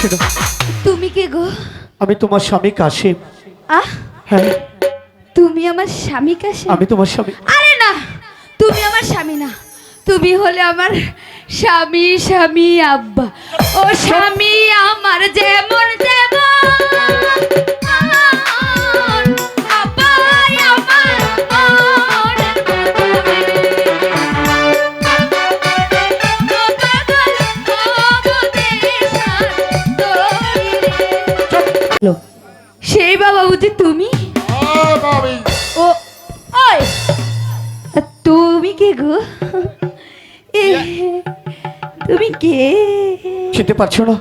শোনো তুমি কে গো? আমি তোমার স্বামী কাশিম। আহ হ্যাঁ। তুমি আমার স্বামী কাশিম? আমি তোমার স্বামী। আরে না তুমি আমার স্বামী না। তুমি হলে আমার স্বামী স্বামী আব্বা। ও স্বামী আমার যেমন যেমন। সেই বাবা বুঝি তুমি? ও ওই তুমি কে গো? এ, তুমি কে? চিনতে পারছ না?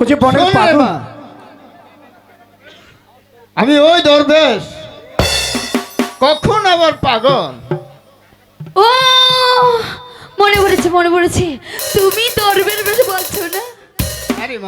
ও যে বনের পাগল। আমি ওই দরবেশ। কখন আবার পাগল? ও মনে পড়েছে মনে পড়েছে। তুমি দরবের বেশি বলছো না? আরে মা।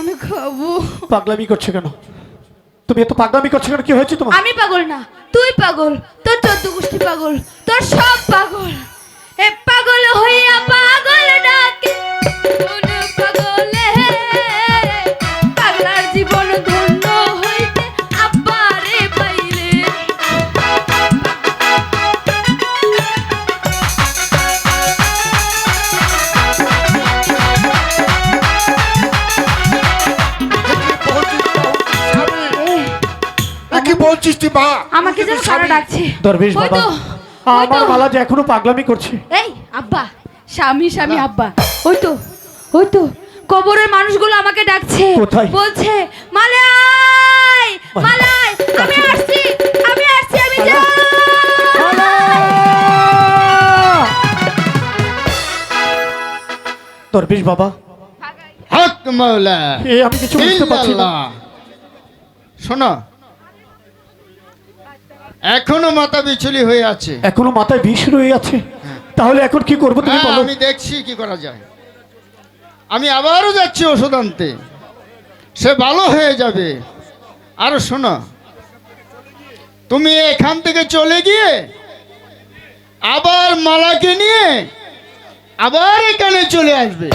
আমি খাব। পাগলামি করছ কেন? তুমি এত পাগলামি করছ কেন? কি হয়েছে তোমার? আমি পাগল না তুই পাগল তোর চোদ্দ গোষ্ঠী পাগল তোর সব পাগল। এ পাগল হইয়া কি বলছিস তুই মা? আমাকে যেন কারা ডাকছে। দরবেশ ওই বাবা। তো, আমার মালা যে এখনও পাগলামি করছে। এই আব্বা স্বামী স্বামী আব্বা। ওই তো ওই তো কবরের মানুষগুলো আমাকে ডাকছে। কোথায়? বলছে মালাই মালাই আমি আসছি আমি আসছি আমি! যাই। দরবেশ বাবা। হক মৌলা এ আমি কিছু বুঝতে পারছি না। শোনো এখনও মাথা বিচুলি হয়ে আছে। এখনও মাথায় বিষ রয়ে আছে। তাহলে এখন কি করব তুমি হ্যাঁ, বলো। আমি দেখছি কি করা যায়। আমি আবারও যাচ্ছি ওষুধ আনতে। সে ভালো হয়ে যাবে। আর শোনো তুমি এখান থেকে চলে গিয়ে আবার মালাকে নিয়ে আবার এখানে চলে আসবে।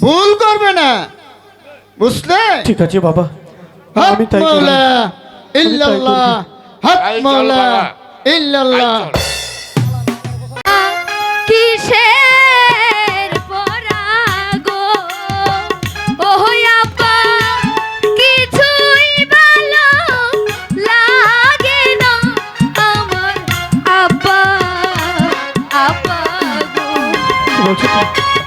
ভুল করবে না। বুঝলে? ঠিক আছে বাবা। হক আমি তাই ইল্লাল্লাহ। হক বাবা। ইল্লাল্লাহ তাই চল।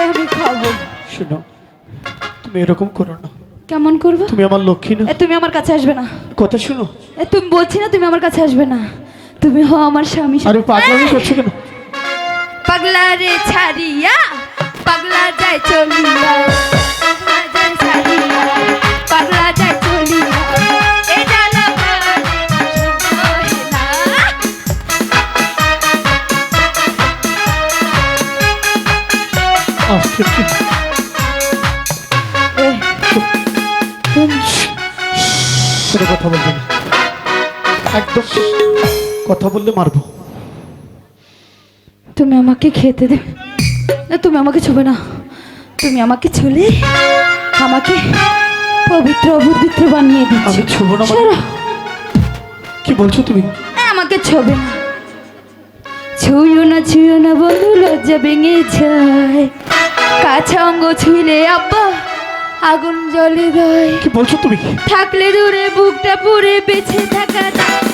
আমি খাব। শোনো তুমি এরকম করো না। কেমন করব? তুমি আমার লক্ষ্মী না। এ তুমি আমার কাছে আসবে না। কথা শুনো। এ তুমি বলছি না তুমি আমার কাছে আসবে না। তুমি হও আমার স্বামী। আরে পাগলামি করছ কেন? পাগলা রে ছাড়িয়া পাগলা যায় চলিয়া। কথা বলবে না? একদম। কথা বললে মারবো। তুমি আমাকে খেতে দেবে না তুমি আমাকে ছবে না। তুমি আমাকে ছুলে আমাকে পবিত্র অপবিত্র বানিয়ে দিচ্ছ। আমি ছুবো না মানে? সরো। কি বলছো তুমি? আমাকে ছবে না। ছুঁয়ো না ছুঁয়ো না বন্ধু লজ্জা ভেঙে যায়। কাছে অঙ্গ ছুঁইলে আব্বা আগুন জ্বলে দেয় কি বলছো তুমি? থাকলে দূরে বুকটা পুরে বেঁচে থাকা জ্বালা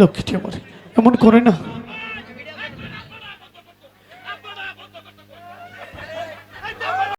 লক্ষ্মীটি আমার এমন করে না।